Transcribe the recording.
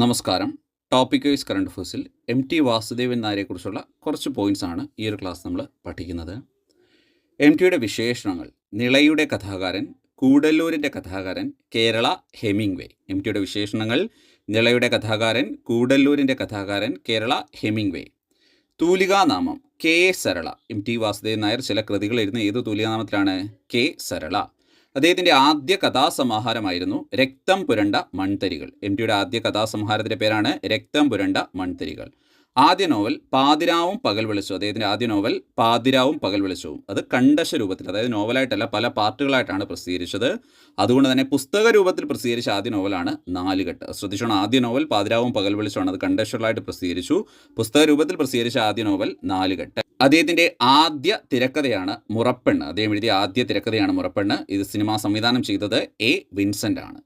നമസ്കാരം. Topic wise current അഫേഴ്സിൽ M T Vasudevan നായരെക്കുറിച്ചുള്ള കുറച്ച് പോയിന്റ്സ് ആണ് ഈ ഒരു ക്ലാസ് നമ്മൾ പഠിക്കുന്നത്. എം ടിയുടെ വിശേഷണങ്ങൾ നിളയുടെ കഥാകാരൻ കൂടല്ലൂരിന്റെ കഥാകാരൻ കേരള ഹെമിംഗ്വേ എം ടിയുടെ വിശേഷണങ്ങൾ നിളയുടെ കഥാകാരൻ കൂടല്ലൂരിന്റെ കഥാകാരൻ Kerala Hemingway തൂലികാനാമം K Sarala. M T Vasudevan Nair ചില കൃതികൾ എഴുതുന്ന ഏത് തൂലികാനാമത്തിലാണ്? കെ സരള. അദ്ദേഹത്തിന്റെ ആദ്യ കഥാസമാഹാരമായിരുന്നു രക്തം പുരണ്ട മൺതരികൾ. എം ടിയുടെ ആദ്യ കഥാസംഹാരത്തിന്റെ പേരാണ് രക്തം പുരണ്ട മൺതരികൾ. ആദ്യ നോവൽ പാതിരാവും പകൽ വെളിച്ചവും. അദ്ദേഹത്തിന്റെ ആദ്യ നോവൽ പാതിരാവും പകൽ വെളിച്ചവും. അത് കണ്ടശ രൂപത്തിൽ അതായത് നോവലായിട്ടല്ല പല പാർട്ടുകളായിട്ടാണ് പ്രസിദ്ധീകരിച്ചത്. അതുകൊണ്ട് തന്നെ പുസ്തക രൂപത്തിൽ പ്രസിദ്ധീകരിച്ച ആദ്യ നോവലാണ് നാലുകെട്ട്. ശ്രദ്ധിച്ചോണം ആദ്യ നോവൽ പാതിരാവും പകൽ വെളിച്ചമാണ് അത് കണ്ടശലായിട്ട് പ്രസിദ്ധീകരിച്ചു. പുസ്തക രൂപത്തിൽ പ്രസിദ്ധീകരിച്ച ആദ്യ നോവൽ നാലുകെട്ട്. അദ്ദേഹത്തിന്റെ ആദ്യ തിരക്കഥയാണ് മുറപ്പെണ്ണ്. അദ്ദേഹം എഴുതിയ ആദ്യ തിരക്കഥയാണ് മുറപ്പെണ്ണ്. ഇത് സിനിമ സംവിധാനം ചെയ്തത് എ വിൻസെന്റ് ആണ്